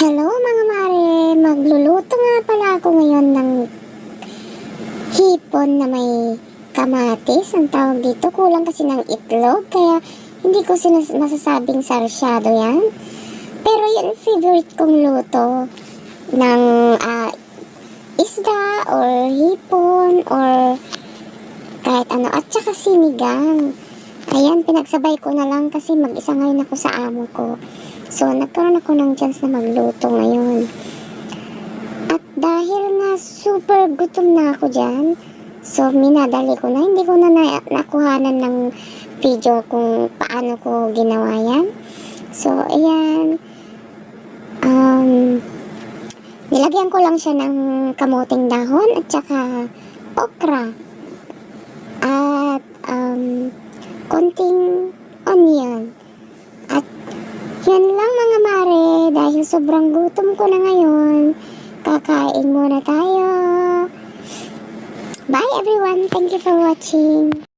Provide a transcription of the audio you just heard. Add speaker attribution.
Speaker 1: Hello mga mare, magluluto nga pala ako ngayon ng hipon na may kamatis. Ang tawag dito, kulang kasi ng itlog, kaya hindi ko sinas- masasabing sarsyado yan. Pero yun, favorite kong luto ng uh, isda or hipon or kahit ano. At saka sinigang. Ayan, pinagsabay ko na lang kasi mag-isa ngayon ako sa amo ko. So, nagkaroon ako ng chance na magluto ngayon. At dahil nga super gutom na ako dyan, so minadali ko na, hindi ko na, na nakuhanan ng video kung paano ko ginawa yan. So, ayan. Um, nilagyan ko lang siya ng kamuting dahon at saka okra. At um, konting onion. At yun lang mga dahil sobrang gutom ko na ngayon, kakain muna tayo. Bye everyone, thank you for watching.